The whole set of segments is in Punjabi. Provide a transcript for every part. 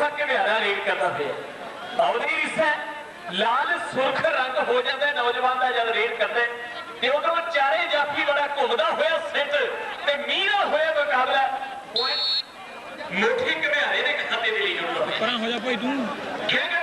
ਮੋਠਾ ਘਿਆਰਾ ਰੇਡ ਕਰਦਾ ਪਿਆ। ਆਉਦੀ ਰਿਸਾ ਲਾਲ ਸੁਰਖ ਰੰਗ ਹੋ ਜਾਂਦਾ ਨੌਜਵਾਨ ਦਾ ਜਦ ਰੇਡ ਕਰਦੇ। ਤੇ ਉਧਰੋਂ ਚਾਰੇ ਜਾਫੀ ਬੜਾ ਘੁੰਮਦਾ ਹੋਇਆ ਸਿੱਟ ਤੇ ਮੀਰਾ ਹੋਇਆ ਮੁਕਾਬਲਾ। ਮੋਠੇ ਘਿਆਰੇ ਦੇ ਖਾਤੇ ਦੇ ਲਈ ਜੁੜਦਾ ਪਰਾਂ ਹੋ ਜਾ ਭਾਈ ਤੂੰ। ਖੇਡਣ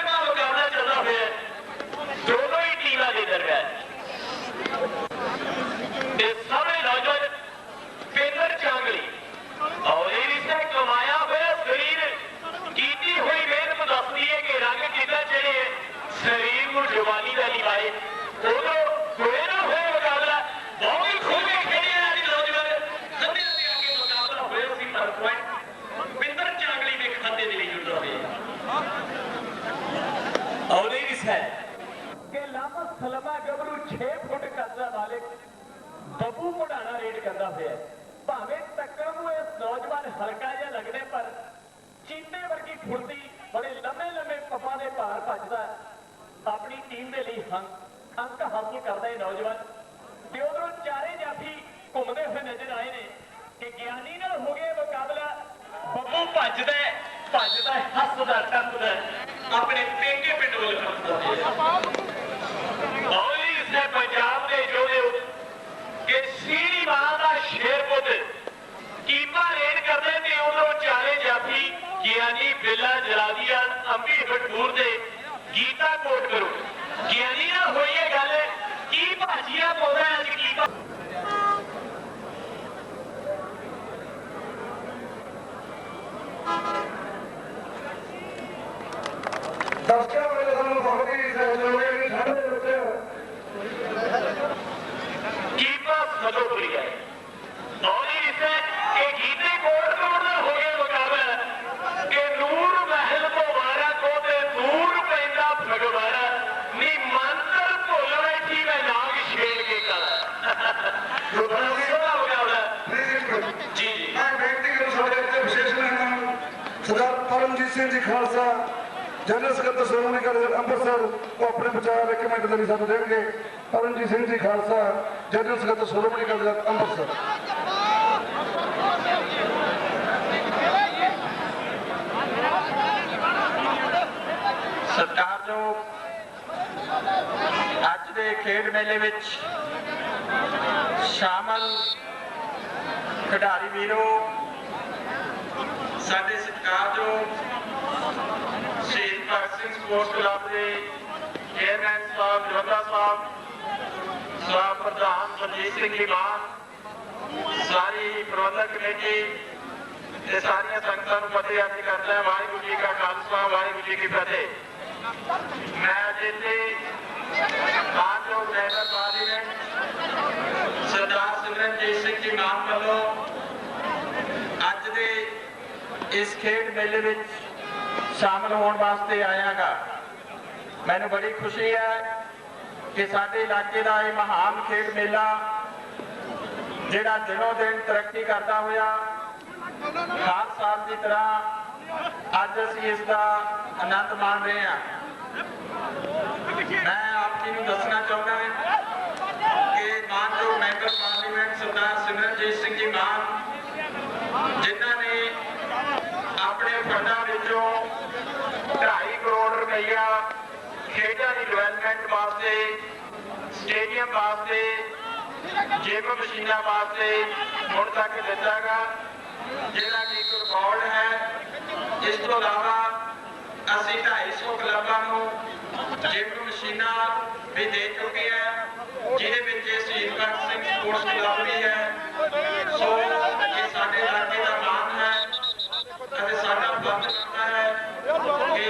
ਕਰਦਾ ਹੋਇਆ ਭਾਵੇਂ ਟੱਕਰ ਨੂੰ ਇਸ ਨੌਜਵਾਨ ਹਲਕਾ ਜਿਹਾ ਲੱਗਦੇ, ਪਰ ਚੀਤੇ ਵਰਗੀ ਫੁਰਤੀ ਬੜੇ ਲੰਮੇ ਲੰਮੇ ਪੱਪਾਂ ਦੇ ਭਾਰ ਭੱਜਦਾ ਆਪਣੀ ਟੀਮ ਦੇ ਲਈ ਅੰਕ ਹਾਸਲ ਕਰਦਾ ਇਹ ਨੌਜਵਾਨ। ਤੇ ਉਧਰੋਂ ਚਾਰੇ ਜਾਫੀ ਘੁੰਮਦੇ ਹੋਏ ਨਜ਼ਰ ਆਏ ਨੇ ਕਿ ਗਿਆਨੀ ਨਾਲ ਹੋ ਗਿਆ ਮੁਕਾਬਲਾ। ਬੱਬੂ ਭੱਜਦਾ ਭੱਜਦਾ ਹੱਸਦਾ, ਟੱਪਦਾ ਆਪਣੇ ਪੇਕੇ ਪਿੰਡ ਵੱਲ ਪਹੁੰਚਦਾ ਹੈ। ਔਲੀ ਇਸਨੇ ਪੰਜਾਬ ਦੇ ਜੋੜੇ ਸ਼੍ਰੋਮਣੀ ਅਕਾਲੀ ਅੰਮ੍ਰਿਤਸਰ ਉਹ ਆਪਣੇ ਵਿਚਾਰ ਇੱਕ ਮਿੰਟ ਦੇ ਲਈ ਸਾਨੂੰ ਦੇਣਗੇ। ਪਰਮਜੀਤ ਸਿੰਘ ਜੀ ਖਾਲਸਾ ਜਨਰਲ ਸਕੱਤਰ ਸ਼੍ਰੋਮਣੀ ਅਕਾਲੀ ਦਲ ਅੰਮ੍ਰਿਤਸਰ। ਸਤਿਕਾਰਯੋਗ ਅੱਜ ਦੇ ਖੇਡ ਮੇਲੇ ਵਿੱਚ ਸ਼ਾਮਲ ਖਿਡਾਰੀ ਵੀਰੋ, ਸਾਡੇ ਸਤਿਕਾਰਯੋਗ ਭਗਤ ਸਿੰਘ ਸਪੋਰਟਸ ਕਲੱਬ ਦੇ ਚੇਅਰਮੈਨ ਸਾਹਿਬ, ਜੋਧਾ ਸਾਹਿਬ ਸਾਹਿਬ ਪ੍ਰਧਾਨ ਮਨਜੀਤ ਸਿੰਘ ਜੀ ਸਾਰੀ ਪ੍ਰਬੰਧਕ ਕਮੇਟੀ ਤੇ ਸਾਰੀਆਂ ਸੰਗਤਾਂ ਨੂੰ ਫਤਿਹ ਅਰਜ਼ ਕਰਦਾ ਹਾਂ। ਵਾਹਿਗੁਰੂ ਜੀ ਕਾ ਖਾਲਸਾ, ਵਾਹਿਗੁਰੂ ਜੀ ਕੀ ਫਤਿਹ। ਮੈਂ ਅੱਜ ਇੱਥੇ ਮਾਨਯੋਗ ਮੈਂਬਰ ਪਾਰਲੀਮੈਂਟ ਸਰਦਾਰ ਸਿਮਰਨਜੀਤ ਸਿੰਘ ਜੀ ਮਾਨ ਵੱਲੋਂ ਅੱਜ ਦੇ ਇਸ ਖੇਡ ਮੇਲੇ ਵਿੱਚ ਸ਼ਾਮਲ ਹੋਣ ਵਾਸਤੇ ਆਇਆਗਾ। ਮੈਨੂੰ ਬੜੀ ਖੁਸ਼ੀ ਹੈ ਕਿ ਸਾਡੇ ਇਲਾਕੇ ਦਾ ਇਹ ਮਹਾਨ ਖੇਡ ਮੇਲਾ, ਜਿਹੜਾ ਦਿਨੋ ਦਿਨ ਤਰੱਕੀ ਕਰਦਾ ਹੋਇਆ, ਹਰ ਸਾਲ ਦੀ ਤਰ੍ਹਾਂ ਅੱਜ ਅਸੀਂ ਇਸ ਦਾ ਆਨੰਦ ਮਾਣ ਰਹੇ ਹਾਂ। ਮੈਂ ਆਪ ਜੀ ਨੂੰ ਦੱਸਣਾ ਚਾਹੁੰਦਾ ਹਾਂ ਕਿ ਮਾਨਯੋਗ ਮੈਂਬਰ ਪਾਰਲੀਮੈਂਟ ਸਰਦਾਰ ਸਿਮਰਨਜੀਤ ਸਿੰਘ ਜੀ ਮਾਨ ਜਿਨ੍ਹਾਂ ਨੇ ਆਪਣੇ ਫੰਡਾਂ ਵਿੱਚੋਂ 2.5 ਕਰੋੜ ਰੁਪਈਆ ਖੇਡਾਂ ਦੀ ਡਿਵੈਲਪਮੈਂਟ ਵਾਸਤੇ ਸਟੇਡੀਅਮ ਵਾਸਤੇ ਜਿਮ ਮਸ਼ੀਨਾਂ ਵਾਸਤੇ ਹੁਣ ਤੱਕ ਦਿੱਤਾਗਾ, ਜਿਹੜਾ ਕਿ ਇੱਕ ਰਿਕਾਰਡ ਹੈ, ਇਸ ਤੋਂ ਇਲਾਵਾ ਅਸੀਂ 250 ਕਲੱਬਾਂ ਨੂੰ ਜਿਮ ਮਸ਼ੀਨਾਂ ਵੀ ਦੇ ਚੁੱਕੇ ਹਾਂ, ਜਿਹਦੇ ਵਿੱਚ ਸ਼ਹੀਦ ਭਗਤ ਸਿੰਘ ਸਪੋਰਟਸ ਕਲੱਬ ਵੀ ਹੈ ਸੋ ਇਹ ਸਾਡੇ ਇਲਾਕੇ ਦਾ ਮਾਣ ਹੈ ਅਤੇ ਸਾਡਾ ਫਰਜ਼ ਬਣਦਾ ਹੈ ਕਿ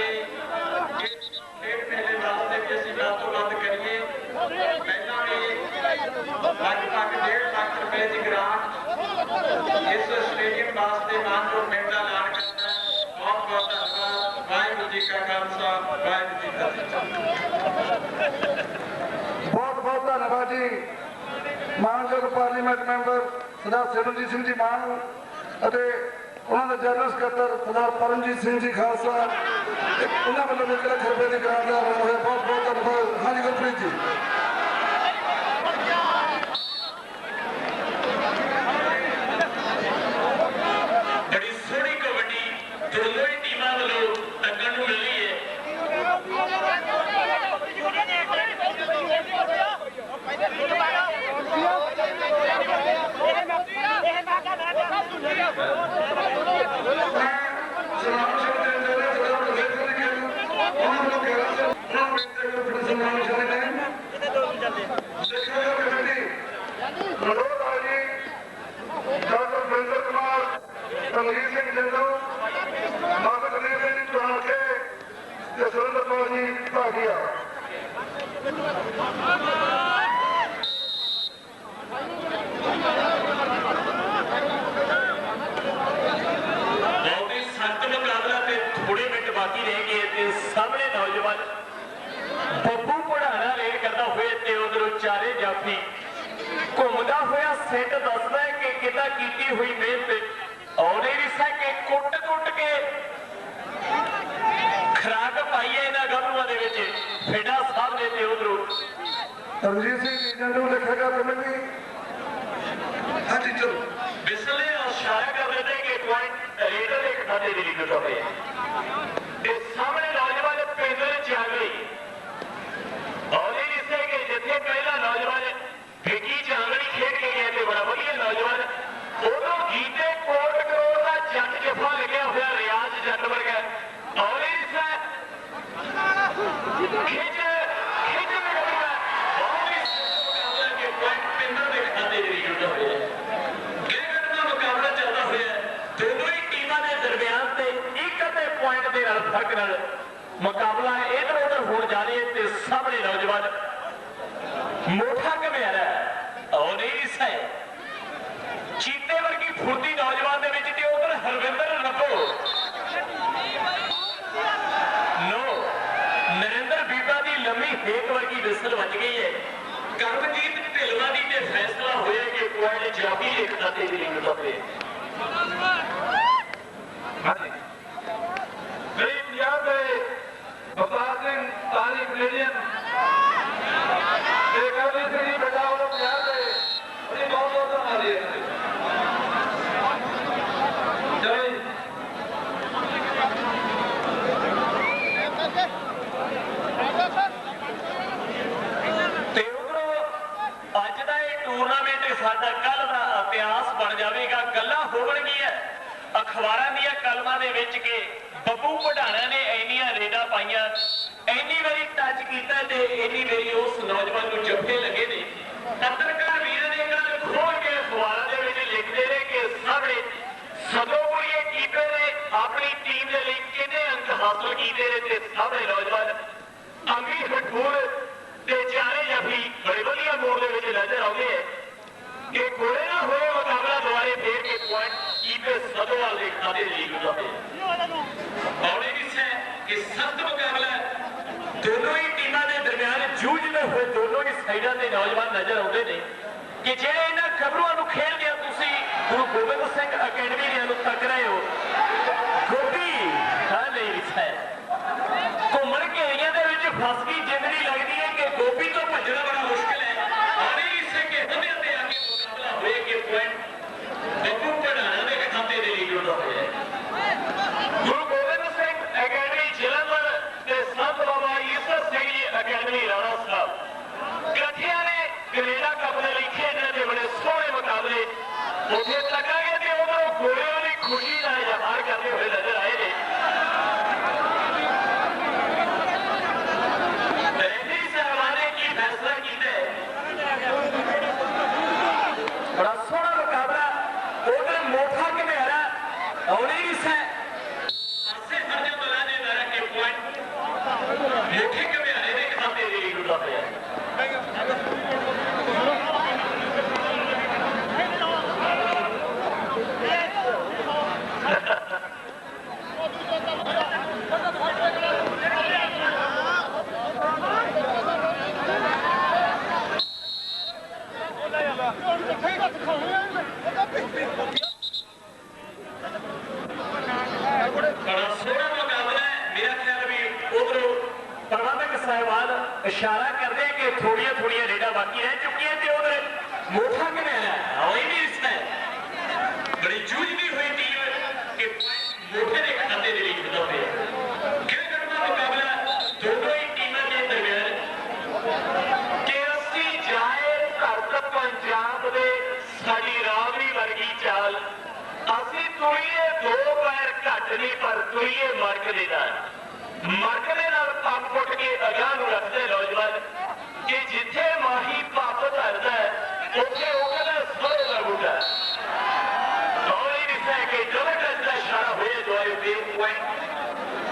ਇਸ ਖੇਡ ਮੇਲੇ ਵਾਸਤੇ ਵੀ ਅਸੀਂ ਵੱਧ ਤੋਂ ਵੱਧ ਕਰੀਏ ਪਹਿਲਾਂ ਵੀ ਲਗਭਗ 1.5 ਲੱਖ ਰੁਪਏ ਦੀ ਗ੍ਰਾਂਟ ਇਸ ਸਟੇਡੀਅਮ ਵਾਸਤੇ ਮਾਨਯੋਗ ਮਹਿੰਦਾ ਐਲਾਨ ਕਰਦਾ ਬਹੁਤ ਬਹੁਤ ਧੰਨਵਾਦ। ਵਾਹਿਗੁਰੂ ਜੀ ਕਾ ਖਾਲਸਾ, ਵਾਹਿਗੁਰੂ ਜੀ ਕੀ ਫਤਿਹ। ਬਹੁਤ ਬਹੁਤ ਧੰਨਵਾਦ ਜੀ। ਮਾਨਯੋਗ ਪਾਰਲੀਮੈਂਟ ਮੈਂਬਰ ਸਰਦਾਰ ਸਿਮਰਨਜੀਤ ਸਿੰਘ ਜੀ ਮਾਨ ਅਤੇ ਉਹਨਾਂ ਦੇ ਜਨਰਲ ਸਕੱਤਰ ਸਰਦਾਰ ਪਰਮਜੀਤ ਸਿੰਘ ਜੀ ਖਾਲਸਾ। ਉਹਨਾਂ ਵੱਲੋਂ ਵੀ ਇੱਕ ਲੱਖ ਰੁਪਏ ਦੀ ਗ੍ਰਾਂਟ ਦਾ ਐਲਾਨ ਹੋਇਆ। ਬਹੁਤ ਬਹੁਤ ਧੰਨਵਾਦ। ਹਾਂਜੀ, ਗੁਰਪ੍ਰੀਤ ਜੀ। ਸਰਜੀਤ ਸਿੰਘ ਜੀ ਨੂੰ ਲਿਖੇਗਾ ਫਿਲਮ ਵੀ bir şey kısa sevgili Yunus Emre. ਇੰਨੀ ਵਾਰੀ ਟੱਚ ਕੀਤਾ ਤੇ ਇੰਨੀ ਵਾਰੀ ਉਸ ਨੌਜਵਾਨ ਨੂੰ ਜੱਫੇ ਲੱਗੇ ਨੇ। ਪੱਤਰਕਾਰ ਵੀਰਾਂ ਨੇ ਗੱਲ ਖੋਲ ਕੇ ਅਖਬਾਰਾਂ ਦੇ ਵਿੱਚ ਲਿਖਦੇ ਨੇ ਕਿ ਸਾਹਮਣੇ ਸਦੋਪੁਰੀਏ ਕੀਪਰ ਨੇ ਆਪਣੀ ਟੀਮ ਦੇ ਲਈ ਕਿੰਨੇ ਅੰਕ ਹਾਸਲ ਕੀਤੇ ਨੇ ਤੇ ਸਾਹਮਣੇ ਨੌਜਵਾਨ ਅੰਮੀ ਹਠੂਰ ਤੇ ਚਾਰੇ ਜੱਫੀ ਬੜੇ ਵਧੀਆ ਮੋੜ ਦੇ ਵਿੱਚ ਨਜ਼ਰ ਆਉਂਦੇ ਆ। ਕਿ ਕੋਲੇ ਨਾ ਹੋਏ ਮੁਕਾਬਲਾ ਦੁਆਰੇ ਫੇਰ ਕੇ ਪੁਆਇੰਟ ਕੀਪਰ ਸਦੋਵਾਲ ਦੇ ਖਾਤੇ ਲਈ ਗੁਜ਼ਾਰੇ। ਨਜ਼ਰ ਆਉਂਦੇ ਨੇ ਕਿ ਜਿਹੜੇ ਇਹਨਾਂ ਖਬਰਾਂ ਨੂੰ ਖੇਲ ਕੇ ਤੁਸੀਂ ਗੁਰੂ ਗੋਬਿੰਦ ਸਿੰਘ ਅਕੈਡਮੀ ਦੇ ਵੱਲੋਂ ਤੱਕ ਰਹੇ ਹੋ Tony. ਹੱਥ ਪਰ ਤੁਈਏ ਮਾਰਕ ਦੇ ਨਾਲ। ਮਾਰਕ ਦੇ ਨਾਲ ਪਾਪ ਪੁੱਟ ਕੇ ਅਗਾਹ ਨੂੰ ਰੱਖਦੇ ਨੌਜਵਾਨ। ਕਿ ਜਿੱਥੇ ਮਾਹੀ ਪਾਪ ਧਰਦਾ ਉੱਥੇ ਉਹ ਕਹਿੰਦਾ ਸੋਏ ਲਗੂਗਾ ਦੋਈ ਦਿਸੇ ਕਿ ਜਬਰਦਸਤ ਦਾ ਇਸ਼ਾਰਾ ਹੋਇਆ ਜੋਏ ਦੇ ਕੋਈ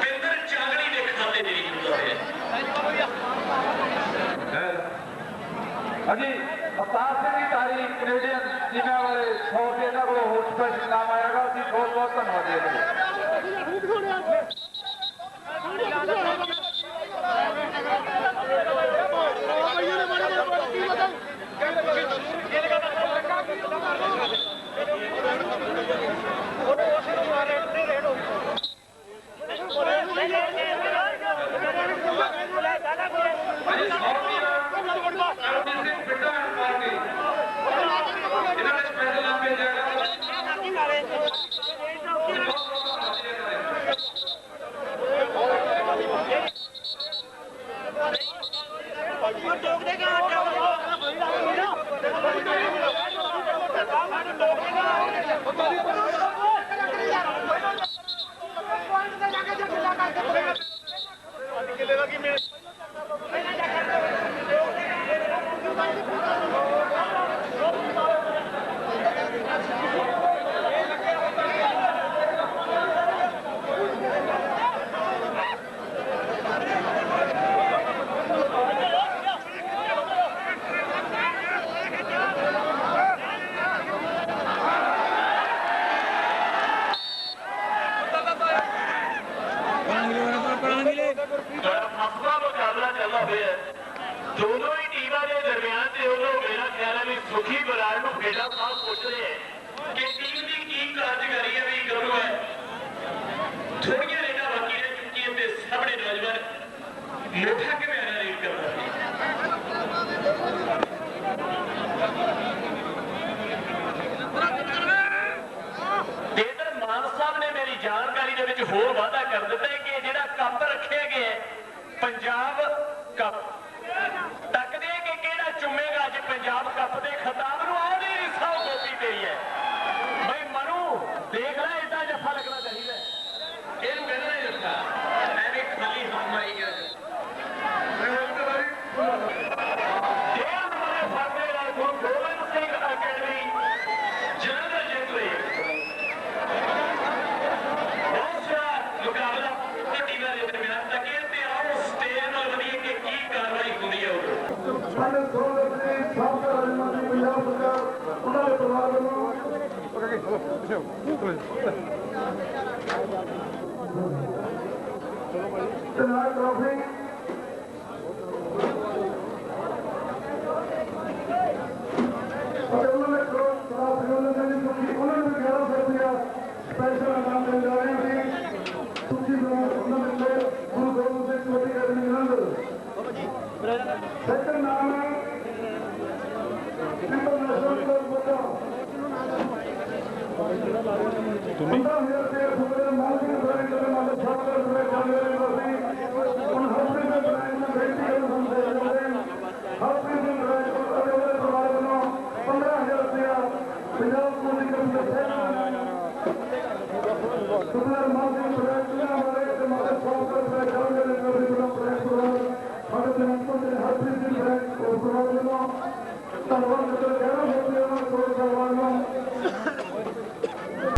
ਪਿੰਦਰ ਚਾਂਗਣੀ ਦੇ ਖਾਤੇ ਦੇ ਵਿੱਚ ਹੁੰਦਾ ਹੈ? ਅਜੀ, ਅਵਤਾਰ ਸਿੰਘ ਦੀ ਤਾਰੀਖ ਕੈਨੇਡੀਅਨ ਜਿਨ੍ਹਾਂ ਬਾਰੇ 100 ਰੁਪਏ ਦਾ ਕੋਲ ਹੋਸਪਿਟਲ ਨਾਮ ਆਇਆਗਾ। ਅਸੀਂ ਬਹੁਤ ਬਹੁਤ ਧੰਨਵਾਦੀ ਹਾਂ। Gracias. ਦੇ ਵਿੱਚ ਹੋਰ ਵਾਅਦਾ ਕਰ ਦਿੱਤਾ ਕਿ ਜਿਹੜਾ ਕੰਮ ਰੱਖਿਆ ਗਿਆ ਪੰਜਾਬ